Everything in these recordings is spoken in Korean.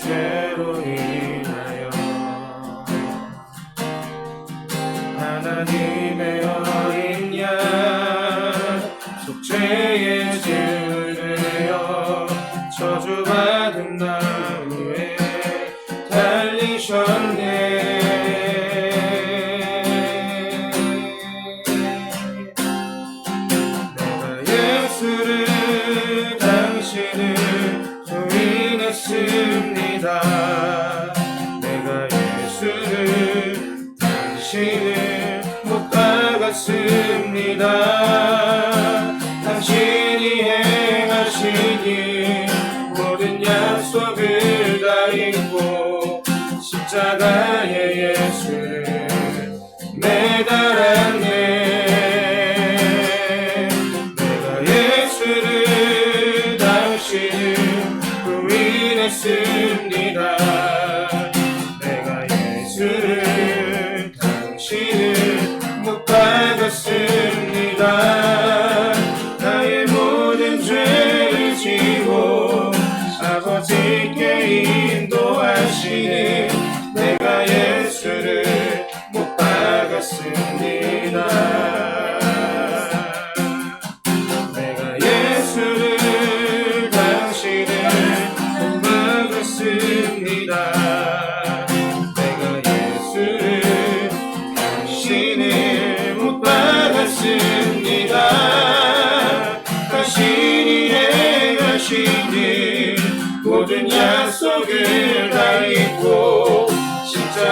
죄로 인하여 하나님의 어린 양 속죄의 죄를 되어 저주받은 나무에 달리셨네. 내가 예수를 당신을 부 부인했습니다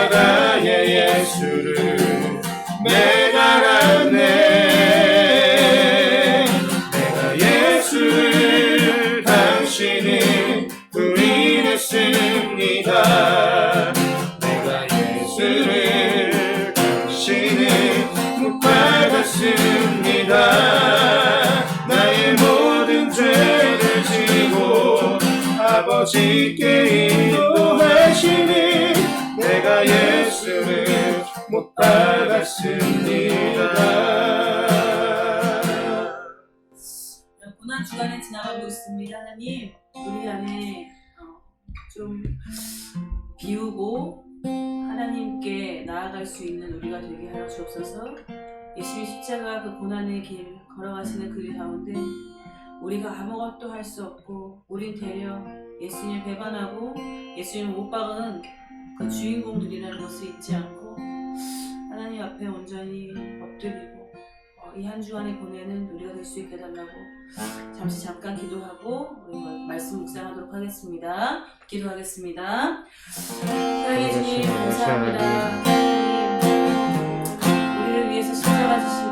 십자가의 예수를 매 예수를 못 박았습니다 고난 주간에 지나가고 있습니다. 하나님, 우리 안에 어, 좀 비우고 하나님께 나아갈 수 있는 우리가 되게 하여 주옵소서. 예수님 십자가 그 고난의 길 걸어가시는 그 가운데 우리가 아무것도 할 수 없고 우린 되려 예수님 배반하고 예수님 못 박은 그 주인공들이라는 것을 잊지 않고 하나님 앞에 온전히 엎드리고 어, 이한 주간에 보내는 우리가 될 수 있게 해달라고 잠시 잠깐 기도하고 말씀 묵상하도록 하겠습니다. 기도하겠습니다. 사랑해 주님 감사합니다. 우리를 위해서 십자가 지시고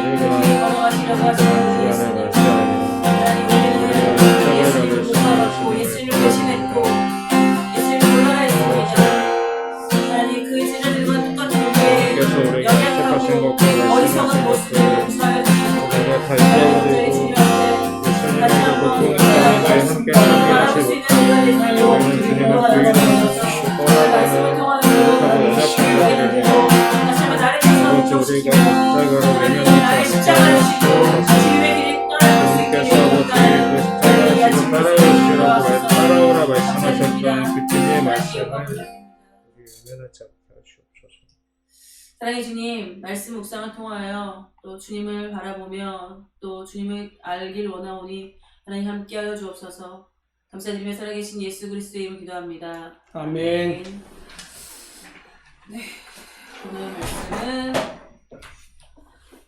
우리를 걸어가시려고 하시는 우리 예수님. 말씀을 따라오라 말씀하셨던 그 주님의 말씀을 주옵소서. 사랑해 주님 말씀 묵상을 통하여 또 주님을 바라보며 또 주님을 알길 원하오니 하나님 함께하여 주옵소서. 감사드리며 살아계신 예수 그리스도의 이름 기도합니다. 아멘. 네 오늘 말씀은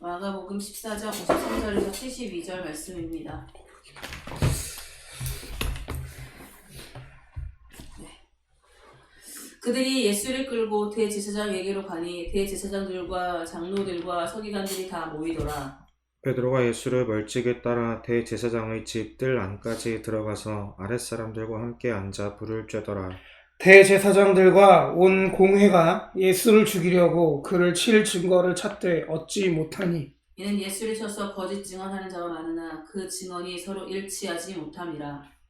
마가복음 14장 53절에서 72절 말씀입니다 그들이 예수를 끌고 대제사장에게로 가니 대제사장들과 장로들과 서기관들이 다 모이더라. 베드로가 예수를 멀찍이 따라 대제사장의 집들 안까지 들어가서 아랫사람들과 함께 앉아 불을 쬐더라. 대제사장들과 온 공회가 예수를 죽이려고 그를 칠 증거를 찾되 얻지 못하니 이는 예수를 쳐서 거짓 증언하는 자가 많으나 그 증언이 서로 일치하지 못함이라.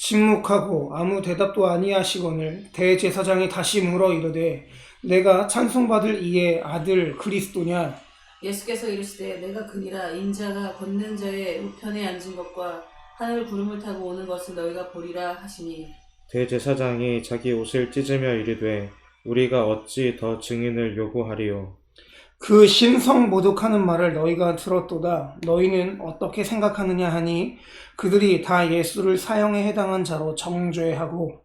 침묵하고 아무 대답도 아니하시거늘 대제사장이 다시 물어 이르되 내가 찬송받을 이의 아들 그리스도냐? 예수께서 이르시되 내가 그니라 인자가 걷는 자의 우편에 앉은 것과 하늘 구름을 타고 오는 것을 너희가 보리라 하시니. 대제사장이 자기 옷을 찢으며 이르되 우리가 어찌 더 증인을 요구하리요 그 신성 모독하는 말을 너희가 들었도다 너희는 어떻게 생각하느냐 하니 그들이 다 예수를 사형에 해당한 자로 정죄하고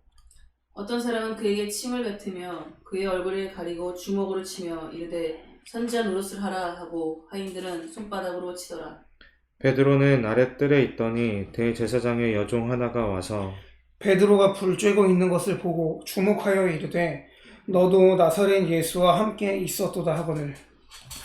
어떤 사람은 그에게 침을 뱉으며 그의 얼굴을 가리고 주먹으로 치며 이르되 선지자 노릇을 하라 하고 하인들은 손바닥으로 치더라. 베드로는 아랫뜰에 있더니 대제사장의 여종 하나가 와서 베드로가 불 쬐고 있는 것을 보고 주목하여 이르되 너도 나사렛 예수와 함께 있었도다 하거늘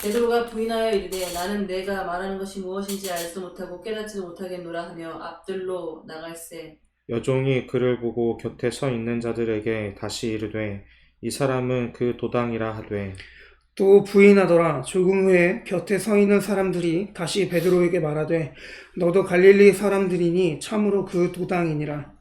베드로가 부인하여 이르되 나는 내가 말하는 것이 무엇인지 알지도 못하고 깨닫지도 못하겠노라 하며 앞들로 나갈새 여종이 그를 보고 곁에 서 있는 자들에게 다시 이르되 이 사람은 그 도당이라 하되. 또 부인하더라. 조금 후에 곁에 서 있는 사람들이 다시 베드로에게 말하되 너도 갈릴리 사람들이니 참으로 그 도당이니라.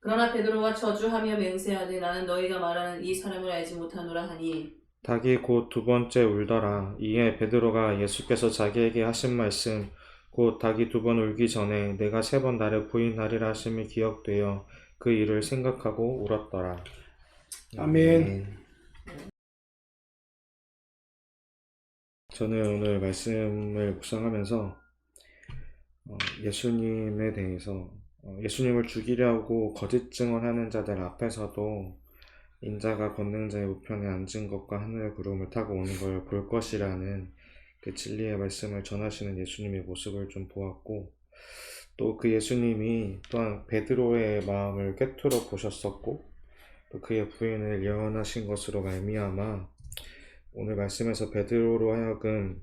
그러나 베드로가 저주하며 맹세하되 나는 너희가 말하는 이 사람을 알지 못하노라 하니 닭이 곧 두 번째 울더라. 이에 베드로가 예수께서 자기에게 하신 말씀, 곧 닭이 두 번 울기 전에 내가 세 번 나를 부인하리라 하심이 기억되어 그 일을 생각하고 울었더라. 아멘. 저는 오늘 말씀을 묵상하면서 어, 예수님에 대해서 어, 예수님을 죽이려고 거짓 증언하는 자들 앞에서도 인자가 권능자의 우편에 앉은 것과 하늘의 구름을 타고 오는 걸 볼 것이라는 그 진리의 말씀을 전하시는 예수님의 모습을 좀 보았고 또 그 예수님이 또한 베드로의 마음을 꿰뚫어 보셨었고 또 그의 부인을 예언하신 것으로 말미암아 오늘 말씀에서 베드로로 하여금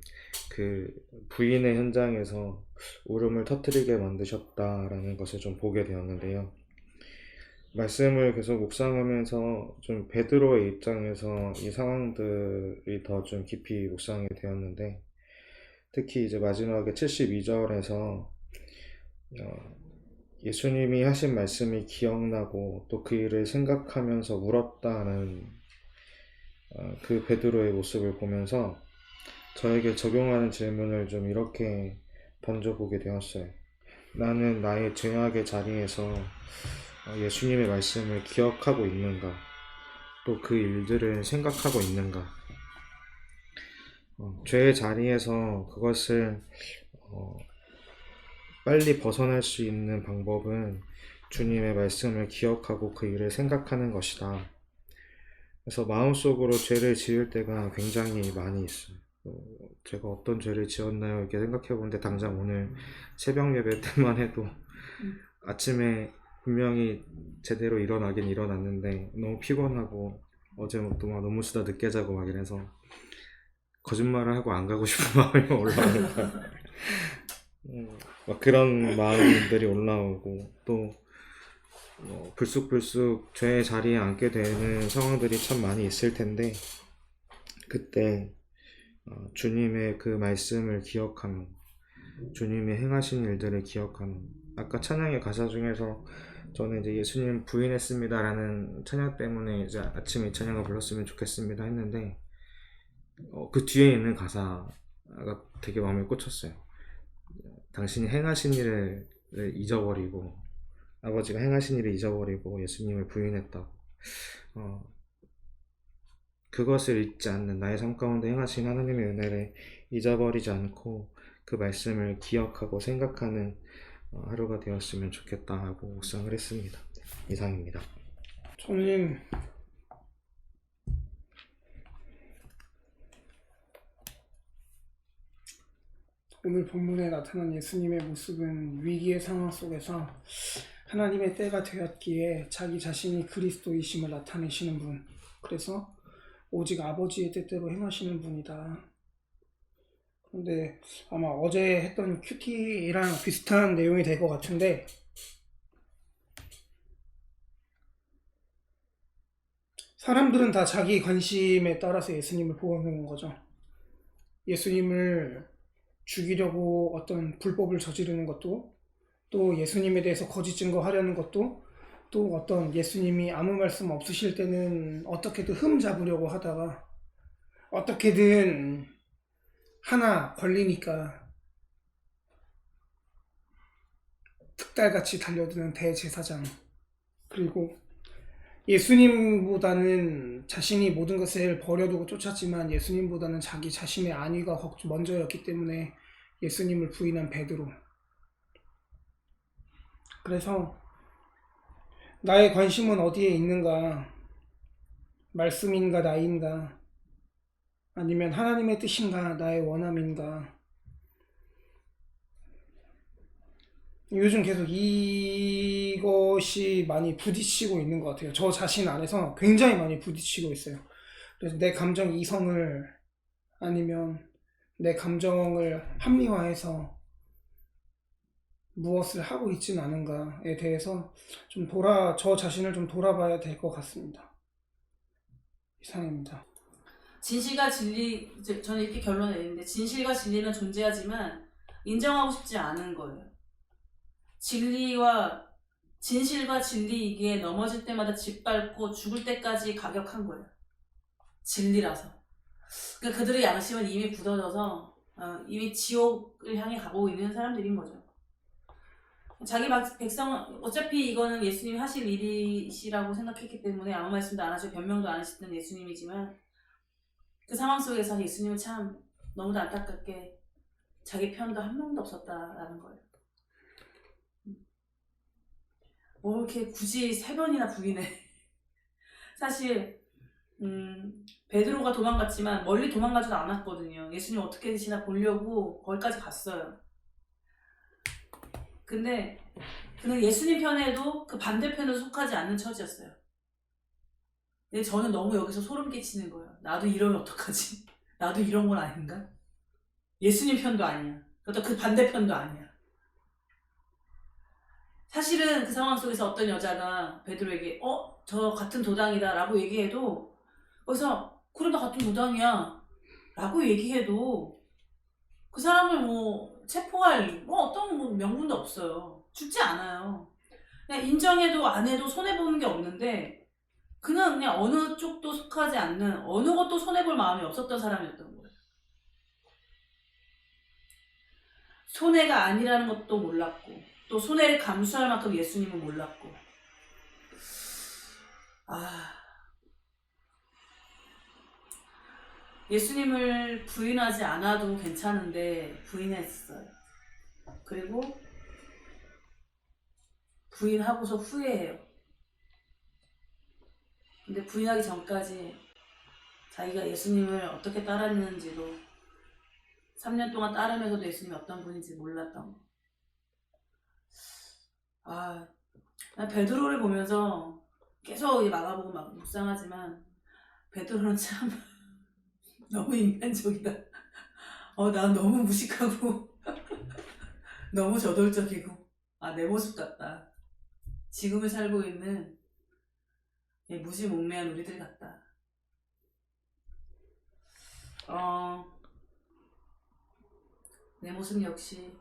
그 부인의 현장에서 울음을 터뜨리게 만드셨다라는 것을 좀 보게 되었는데요. 말씀을 계속 묵상하면서 좀 베드로의 입장에서 이 상황들이 더 좀 깊이 묵상이 되었는데 특히 이제 마지막에 72절에서 어, 예수님이 하신 말씀이 기억나고 또 그 일을 생각하면서 울었다는 어, 그 베드로의 모습을 보면서 저에게 적용하는 질문을 좀 이렇게 던져보게 되었어요. 나는 나의 죄악의 자리에서 어, 예수님의 말씀을 기억하고 있는가? 또 그 일들을 생각하고 있는가? 어, 죄의 자리에서 그것을 어, 빨리 벗어날 수 있는 방법은 주님의 말씀을 기억하고 그 일을 생각하는 것이다. 그래서 마음속으로 죄를 지을 때가 굉장히 많이 있어요. 어, 제가 어떤 죄를 지었나요? 이렇게 생각해 보는데 당장 오늘 새벽 예배 때만 해도 아침에 분명히 제대로 일어나긴 일어났는데 너무 피곤하고 어제 뭐또 막 너무 쓰다 늦게 자고 막 이래서 거짓말을 하고 안 가고 싶은 마음이 올라오는 거야. 음, 막 그런 마음들이 올라오고 또 뭐 불쑥불쑥 죄의 자리에 앉게 되는 상황들이 참 많이 있을 텐데 그때 어, 주님의 그 말씀을 기억하는 주님이 행하신 일들을 하는 아까 찬양의 가사 중에서 저는 이제 예수님 부인했습니다라는 찬양 때문에 이제 아침에 이 찬양을 불렀으면 좋겠습니다 했는데 어, 그 뒤에 있는 가사가 되게 마음에 꽂혔어요. 당신이 행하신 일을 잊어버리고 아버지가 행하신 일을 잊어버리고 예수님을 부인했다고 어, 그것을 잊지 않는 나의 삶 가운데 행하신 하나님의 은혜를 잊어버리지 않고 그 말씀을 기억하고 생각하는 어, 하루가 되었으면 좋겠다 하고 묵상을 했습니다. 이상입니다. 저는 오늘 본문에 나타난 예수님의 모습은 위기의 상황 속에서 하나님의 때가 되었기에 자기 자신이 그리스도이심을 나타내시는 분. 그래서 오직 아버지의 뜻대로 행하시는 분이다. 그런데 아마 어제 했던 큐티랑 비슷한 내용이 될 것 같은데 사람들은 다 자기 관심에 따라서 예수님을 보는 거죠. 예수님을 죽이려고 어떤 불법을 저지르는 것도 또 예수님에 대해서 거짓 증거하려는 것도 또 어떤 예수님이 아무 말씀 없으실 때는 어떻게든 흠 잡으려고 하다가 어떻게든 하나 걸리니까 특달같이 달려드는 대제사장 그리고 예수님보다는 자신이 모든 것을 버려두고 쫓았지만 예수님보다는 자기 자신의 안위가 걱- 먼저였기 때문에 예수님을 부인한 베드로. 그래서 나의 관심은 어디에 있는가? 말씀인가 나인가? 아니면 하나님의 뜻인가 나의 원함인가? 요즘 계속 이것이 많이 부딪히고 있는 것 같아요. 저 자신 안에서 굉장히 많이 부딪히고 있어요. 그래서 내 감정 이성을 아니면 내 감정을 합리화해서 무엇을 하고 있진 않은가에 대해서 좀 돌아, 저 자신을 좀 돌아봐야 될 것 같습니다. 이상입니다. 진실과 진리 저는 이렇게 결론 내리는데 진실과 진리는 존재하지만 인정하고 싶지 않은 거예요. 진리와 진실과 진리이기에 넘어질 때마다 짓밟고 죽을 때까지 가격한 거예요. 진리라서. 그러니까 그들의 양심은 이미 굳어져서 어, 이미 지옥을 향해 가고 있는 사람들인 거죠. 자기 막- 백성 어차피 이거는 예수님이 하실 일이시라고 생각했기 때문에 아무 말씀도 안 하시고 변명도 안 하시던 예수님이지만 그 상황 속에서 예수님은 참 너무도 안타깝게 자기 편도 한 명도 없었다라는 거예요. 뭐 이렇게 굳이 세 번이나 부인해. 사실 음, 베드로가 도망갔지만 멀리 도망가지도 않았거든요. 예수님 어떻게 되시나 보려고 거기까지 갔어요. 근데 그는 예수님 편에도 그 반대편에도 속하지 않는 처지였어요. 근데 저는 너무 여기서 소름 끼치는 거예요. 나도 이러면 어떡하지? 나도 이런 건 아닌가? 예수님 편도 아니야. 그것도 그 반대편도 아니야. 사실은 그 상황 속에서 어떤 여자가 베드로에게 어? 저 같은 도당이다 라고 얘기해도 거기서 그래 나 같은 도당이야 라고 얘기해도 그 사람을 뭐 체포할 뭐 어떤 뭐 명분도 없어요. 죽지 않아요. 인정해도 안 해도 손해보는 게 없는데 그는 그냥 어느 쪽도 속하지 않는 어느 것도 손해볼 마음이 없었던 사람이었던 거예요. 손해가 아니라는 것도 몰랐고 또 손해를 감수할 만큼 예수님은 몰랐고 아 예수님을 부인하지 않아도 괜찮은데 부인했어요. 그리고 부인하고서 후회해요. 부인하기 전까지 자기가 예수님을 어떻게 따랐는지도 3년 동안 따르면서도 예수님이 어떤 분인지 몰랐던 거. 아, 난 베드로를 보면서 계속 이 마가복음 막 묵상하지만 베드로는 참 너무 인간적이다. 어, 난 너무 무식하고 너무 저돌적이고 아, 내 모습 같다. 지금을 살고 있는 이 무지몽매한 우리들 같다. 어, 내 모습 역시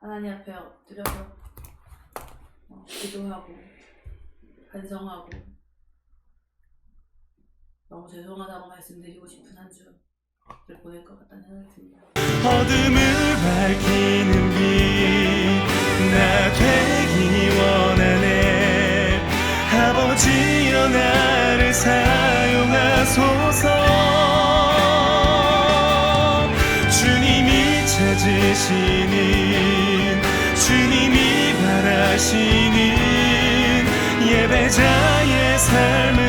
하나님 앞에 엎드려서 어, 기도하고 반성하고 너무 죄송하다고 말씀드리고 싶은 한 주를 보낼 것 같다는 생각이 듭니다. 사용하소서. 주님이 찾으시는 주님이 바라시는 예배자의 삶을